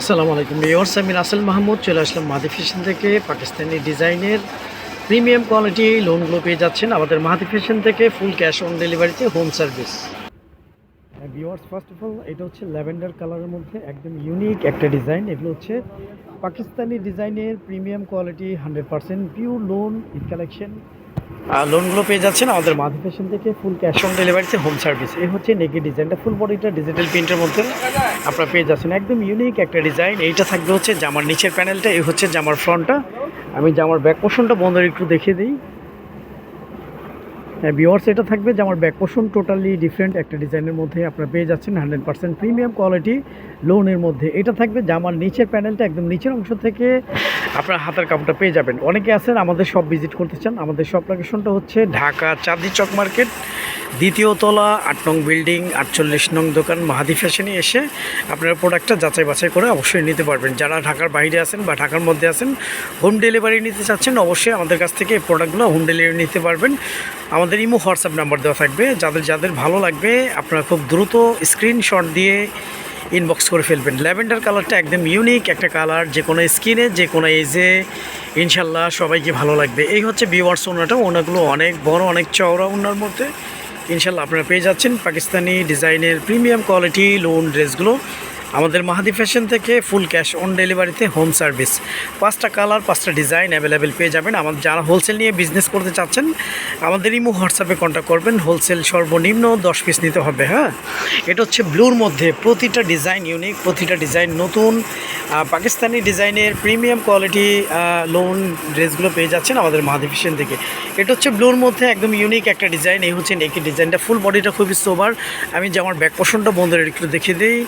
আসসালামু আলাইকুম ভিউয়ার্স, আমি রাসেল মাহমুদ, চলে আসলাম মাদি ফ্যাশন থেকে, পাকিস্তানি ডিজাইনের প্রিমিয়াম কোয়ালিটি লোনগুলো পেয়ে যাচ্ছেন আমাদের মাহাদি ফ্যাশন থেকে ফুল ক্যাশ অন ডেলিভারিতে home service viewers first of all এটা হচ্ছে ল্যাভেন্ডার কালারের মধ্যে একদম ইউনিক একটা ডিজাইন এগুলো হচ্ছে পাকিস্তানি ডিজাইনের premium quality hundred percent pure lawn collection লোনগুলো পেয়ে যাচ্ছেন আমাদের মাঝে ফ্যাশন থেকে ফুল ক্যাশ অন ডেলিভারিতে হোম সার্ভিস এই হচ্ছে নেকি ডিজাইনটা ফুল বডিটা ডিজিটাল প্রিন্টের মধ্যে আপনারা পেয়ে যাচ্ছেন। একদম ইউনিক একটা ডিজাইন এইটা থাকবে হচ্ছে জামার নিচের প্যানেলটা এই হচ্ছে জামার ফ্রন্টটা আমি জামার ব্যাক পোর্শনটা বন্ধ একটু দেখিয়ে দিই। হ্যাঁ ভিওয়ার্স এটা থাকবে যে আমার ব্যাক পোর্শন টোটালি ডিফারেন্ট একটা ডিজাইনের মধ্যে আপনারা পেয়ে যাচ্ছেন হান্ড্রেড পার্সেন্ট প্রিমিয়াম কোয়ালিটি লোনের মধ্যে। এটা থাকবে জামার নিচের প্যানেলটা একদম নিচের অংশ থেকে আপনার হাতের কাপড়টা পেয়ে যাবেন। অনেকে আছেন, আমাদের সব ভিজিট করতে চান। আমাদের সব লোকেশনটা হচ্ছে ঢাকা চাঁদি চক মার্কেট দ্বিতীয় তলা, আট নং বিল্ডিং আটচল্লিশ নং দোকান, মাহাদি ফ্যাশনে এসে আপনার প্রোডাক্টটা যাচাই বাছাই করে অবশ্যই নিতে পারবেন। যারা ঢাকার বাইরে আছেন বা ঢাকার মধ্যে আছেন হোম ডেলিভারি নিতে চাচ্ছেন, অবশ্যই আমাদের কাছ থেকে এই প্রোডাক্টগুলো হোম ডেলিভারি নিতে পারবেন। আমাদের ইমো হোয়াটসঅ্যাপ নাম্বার দেওয়া থাকবে। যাদের যাদের ভালো লাগবে, আপনারা খুব দ্রুত স্ক্রিনশট দিয়ে ইনবক্স করে ফেলবেন। ল্যাভেন্ডার কালারটা একদম ইউনিক একটা কালার যে কোনো স্কিনে যে কোনো এজে ইনশাল্লাহ সবাইকে ভালো লাগবে। এই হচ্ছে বিওয়ার্স ওনাটা, ওনাগুলো অনেক বড়, অনেক চওড়া ওনার মধ্যে। ইনশাল্লাহ আপনারা পেয়ে যাচ্ছেন পাকিস্তানি ডিজাইনের প্রিমিয়াম কোয়ালিটি লোন ড্রেসগুলো আমাদের মাহাদি ফ্যাশন থেকে ফুল ক্যাশ অন ডেলিভারিতে হোম সার্ভিস। পাঁচটা কালার, পাঁচটা ডিজাইন অ্যাভেলেবেল পেয়ে যাবেন। আমাদের যারা হোলসেল নিয়ে বিজনেস করতে চাচ্ছেন, আমাদের ইমো হোয়াটসঅ্যাপে কন্ট্যাক্ট করবেন। হোলসেল সর্বনিম্ন দশ পিস নিতে হবে হ্যাঁ? এটা হচ্ছে ব্লুর মধ্যে প্রতিটা ডিজাইন ইউনিক প্রতিটা ডিজাইন নতুন। পাকিস্তানি ডিজাইনের প্রিমিয়াম কোয়ালিটি লোন ড্রেসগুলো পেয়ে যাচ্ছেন আমাদের মাহাদি ফ্যাশন থেকে। এটা হচ্ছে ব্লুর মধ্যে একদম ইউনিক একটা ডিজাইন এই হচ্ছে নেকি ডিজাইনটা ফুল বডিটা খুবই সোবার আমি যে আমার ব্যাক পোষণটা বন্ধুদের একটু দেখিয়ে দিই।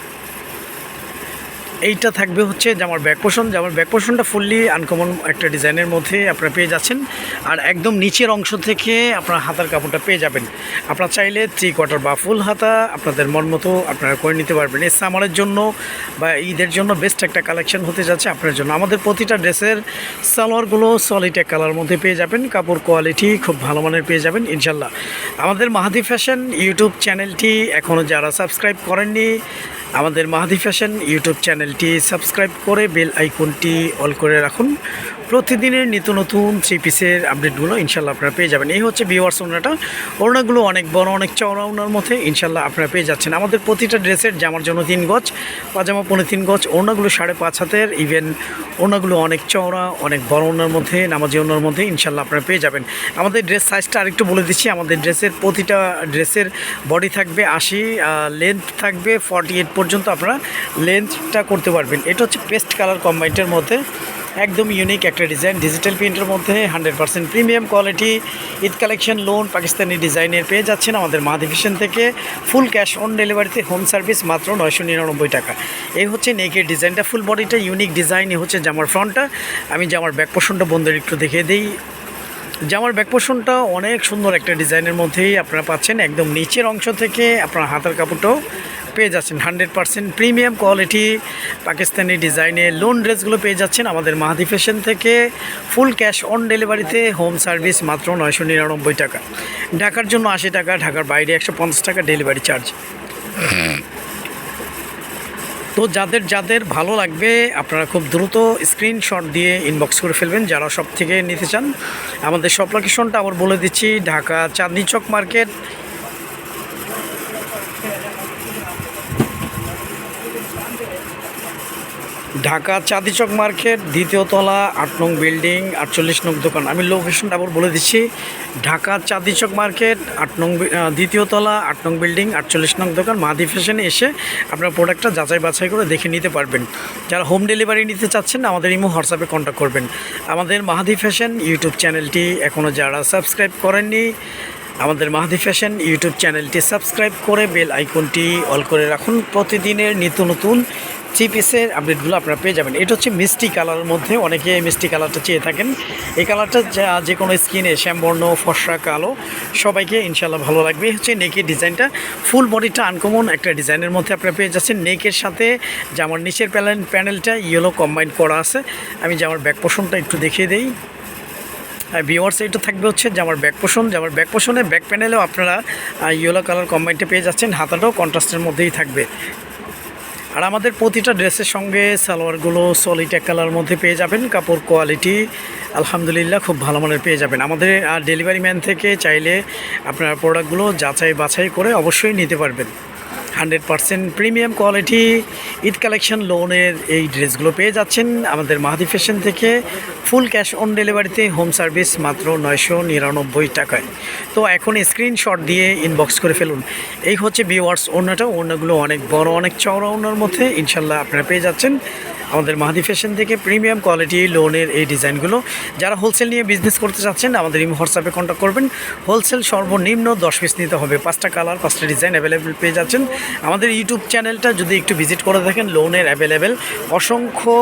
এইটা থাকবে হচ্ছে যে আমার ব্যাক পোষণ যে আমার ব্যাক পোষণটা ফুললি আনকমন একটা ডিজাইনের মধ্যে আপনারা পেয়ে যাচ্ছেন। আর একদম নিচের অংশ থেকে আপনার হাতার কাপড়টা পেয়ে যাবেন। আপনারা চাইলে থ্রি কোয়ার্টার বা ফুল হাতা আপনাদের মন মতো আপনারা করে নিতে পারবেন। এই সামারের জন্য বা ঈদের জন্য বেস্ট একটা কালেকশন হতে যাচ্ছে আপনার জন্য। আমাদের প্রতিটা ড্রেসের সালোয়ারগুলো সলিড এক কালার মধ্যে পেয়ে যাবেন। কাপড় কোয়ালিটি খুব ভালো মানের পেয়ে যাবেন, ইনশাল্লাহ। আমাদের মাহাদি ফ্যাশন ইউটিউব চ্যানেলটি এখনও যারা সাবস্ক্রাইব করেননি আমাদের মাহাদি ফ্যাশন ইউটিউব চ্যানেলটি সাবস্ক্রাইব করে বেল আইকনটি অল করে রাখুন। প্রতিদিনের নিত্য নতুন থ্রি পিসের আপডেটগুলো ইনশাল্লাহ আপনারা পেয়ে যাবেন। এই হচ্ছে বিওয়ার্স ওনাটা। ওড়নাগুলো অনেক বড়, অনেক চওড়া ওনার মধ্যে ইনশাল্লাহ আপনারা পেয়ে যাচ্ছেন। আমাদের প্রতিটা ড্রেসের জামার জন্য তিন গজ, পাজামা পনেরো তিন গজ ওড়নাগুলো সাড়ে পাঁচ হাতের। ইভেন ওড়নাগুলো অনেক চওড়া, অনেক বড় ওনার মধ্যে, নামাজি ওনার মধ্যে ইনশাল্লাহ আপনারা পেয়ে যাবেন। আমাদের ড্রেস সাইজটা আরেকটু বলে দিচ্ছি। আমাদের ড্রেসের প্রতিটা ড্রেসের বডি থাকবে আশি লেন্থ থাকবে ফর্টি এইট পর্যন্ত আপনারা লেন্থটা করতে পারবেন। এটা হচ্ছে পেস্ট কালার কম্বাইন্ডের মধ্যে। একদম ইউনিক একটা ডিজাইন ডিজিটাল প্রিন্টের মধ্যে hundred percent premium quality Eid collection lawn Pakistani ডিজাইনের পেয়ে যাচ্ছেন আমাদের মাদিভিশন থেকে ফুল ক্যাশ অন ডেলিভারিতে হোম সার্ভিস মাত্র নয়শো নিরানব্বই টাকা। এই হচ্ছে নেকের ডিজাইনটা ফুল বডিটা ইউনিক ডিজাইন এ হচ্ছে জামার ফ্রন্টটা আমি জামার ব্যাক পোর্শনটা বন্ধুদের একটু দেখিয়ে দিই। জামার ব্যাক পোর্শনটা অনেক সুন্দর একটা ডিজাইনের মধ্যেই আপনারা পাচ্ছেন, একদম নিচের অংশ থেকে আপনার হাতের কাপড়টাও। পেয়ে যাচ্ছেন। Hundred percent premium quality Pakistani ডিজাইনের লোন ড্রেসগুলো পেয়ে যাচ্ছেন আমাদের মাহাদি ফ্যাশন থেকে। ফুল ক্যাশ অন ডেলিভারিতে হোম সার্ভিস মাত্র নয়শো নিরানব্বই টাকা। ঢাকার জন্য আশি টাকা, ঢাকার বাইরে একশো পঞ্চাশ টাকা ডেলিভারি চার্জ তো যাদের যাদের ভালো লাগবে, আপনারা খুব দ্রুত স্ক্রিনশট দিয়ে ইনবক্স করে ফেলবেন। যারা সব থেকে নিতে চান, আমাদের সব লোকেশনটা আবার বলে দিচ্ছি, ঢাকা চাঁদনি চক মার্কেট ঢাকা চাঁদিচক মার্কেট, দ্বিতীয় তলা, আট নং বিল্ডিং, আটচল্লিশ নং দোকান। আমি লোকেশনটা আবার বলে দিচ্ছি। ঢাকা চাঁদিচক মার্কেট, আট নং দ্বিতীয় তলা, আট নং বিল্ডিং, আটচল্লিশ নং দোকান। মাহাদি ফ্যাশনে এসে আপনার প্রোডাক্টটা যাচাই বাছাই করে দেখে নিতে পারবেন। যারা হোম ডেলিভারি নিতে চাচ্ছেন, আমাদের ইমো হোয়াটসঅ্যাপে কন্ট্যাক্ট করবেন। আমাদের মাহাদি ফ্যাশন ইউটিউব চ্যানেলটি এখনও যারা সাবস্ক্রাইব করেননি, আমাদের মাহাদি ফ্যাশন ইউটিউব চ্যানেলটি সাবস্ক্রাইব করে বেল আইকনটি অল করে রাখুন। প্রতিদিনের নিত্য নতুন থ্রি পিসের আপডেটগুলো আপনারা পেয়ে যাবেন। এটা হচ্ছে মিষ্টি কালারের মধ্যে অনেকে মিষ্টি কালারটা চেয়ে থাকেন। এই কালারটা যা- যে কোনো স্কিনে, শ্যামবর্ণ, ফর্সা, কালো, সবাইকে ইনশাল্লাহ ভালো লাগবে। হচ্ছে নেকের ডিজাইনটা ফুল বডিটা আনকমন একটা ডিজাইনের মধ্যে আপনারা পেয়ে যাচ্ছেন। নেকের সাথে জামার নিচের প্যানেল, প্যানেলটা ইয়েলো কম্বাইন করা আছে। আমি জামার ব্যাক পোষণটা একটু দেখিয়ে দিই। ভিওয়ার্স এটা থাকবে হচ্ছে জামার ব্যাক পোষণ। জামার ব্যাক পোষণে ব্যাক প্যানেলেও আপনারা ইয়েলো কালার কম্বাইনটা পেয়ে যাচ্ছেন। হাতাটাও কন্ট্রাস্টের মধ্যেই থাকবে। আর আমাদের প্রতিটা ড্রেসের সঙ্গে সালোয়ারগুলো সলিড এক কালার মধ্যে পেয়ে যাবেন, কাপড় কোয়ালিটি আলহামদুলিল্লাহ খুব ভালো মানের পেয়ে যাবেন। আমাদের ডেলিভারি ম্যান থেকে চাইলে আপনার প্রোডাক্টগুলো যাচাই বাছাই করে অবশ্যই নিতে পারবেন। Hundred percent premium quality Eid collection লোনের এই ড্রেসগুলো পেয়ে যাচ্ছেন আমাদের মাহাদি ফ্যাশন থেকে। ফুল ক্যাশ অন ডেলিভারিতে হোম সার্ভিস মাত্র নয়শো নিরানব্বই টাকায়। তো এখন স্ক্রিনশট দিয়ে ইনবক্স করে ফেলুন। এই হচ্ছে বিওয়ার্স ওনাটা অন্যগুলো অনেক বড়, অনেক চওড়া ওনার মধ্যে ইনশাল্লাহ আপনারা পেয়ে যাচ্ছেন। আমাদের মাহাদি ফ্যাশন থেকে প্রিমিয়াম কোয়ালিটি লোনের এই ডিজাইনগুলো। যারা হোলসেল নিয়ে বিজনেস করতে চাচ্ছেন, আমাদের এই হোয়াটসঅ্যাপে কন্ট্যাক্ট করবেন। হোলসেল সর্বনিম্ন দশ পিস নিতে হবে। পাঁচটা কালার পাঁচটা ডিজাইন অ্যাভেলেবেল পেয়ে যাচ্ছেন। আমাদের ইউটিউব চ্যানেলটা যদি একটু ভিজিট করে দেখেন লোনের অ্যাভেলেবেল অসংখ্য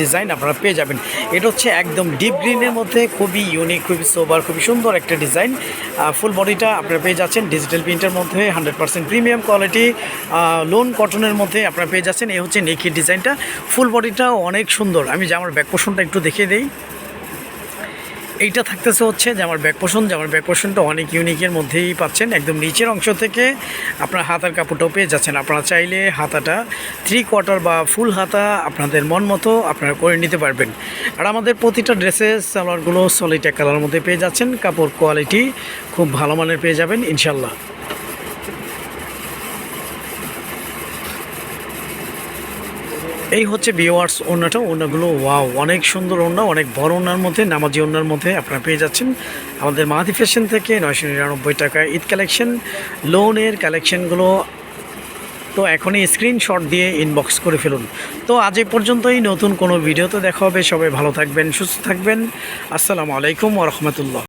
ডিজাইন আপনারা পেয়ে যাবেন। এটা হচ্ছে একদম ডিপ গ্রিনের মধ্যে খুবই ইউনিক খুবই সোবার খুবই সুন্দর একটা ডিজাইন ফুল বডিটা আপনারা পেয়ে যাচ্ছেন। ডিজিটাল প্রিন্টের মধ্যে hundred percent premium quality lawn কটনের মধ্যে আপনারা পেয়ে যাচ্ছেন। এই হচ্ছে নেকির ডিজাইনটা ফুল বডিটা অনেক সুন্দর। আমি যে আমার ব্যাক পোষণটা একটু দেখিয়ে দিই। এইটা থাকতেছে হচ্ছে যে আমার ব্যাক পোষণ যে আমার ব্যাক পোষণটা অনেক ইউনিকের মধ্যেই পাচ্ছেন। একদম নিচের অংশ থেকে আপনার হাতার কাপড়টাও পেয়ে যাচ্ছেন। আপনারা চাইলে হাতাটা থ্রি কোয়ার্টার বা ফুল হাতা আপনাদের মন মতো আপনারা করে নিতে পারবেন। আর আমাদের প্রতিটা ড্রেসের সালোয়ারগুলো সলিড এক কালারের মধ্যে পেয়ে যাচ্ছেন। কাপড় কোয়ালিটি খুব ভালো মানের পেয়ে যাবেন ইনশাল্লাহ এই হচ্ছে বিওয়ার্স ওনাটা ওনাগুলো ওয়াও, অনেক সুন্দর ওনা অনেক বড় ওনার মধ্যে, নামাজি ওনার মধ্যে আপনারা পেয়ে যাচ্ছেন। আমাদের মাহাদি ফ্যাশন থেকে নয়শো নিরানব্বই টাকায় ঈদ কালেকশন লোনের কালেকশনগুলো তো এখনই স্ক্রিনশট দিয়ে ইনবক্স করে ফেলুন। তো আজ এ পর্যন্তই, নতুন কোনো ভিডিওতে দেখা হবে। সবাই ভালো থাকবেন, সুস্থ থাকবেন। আসসালামু আলাইকুম রহমতুল্লাহ।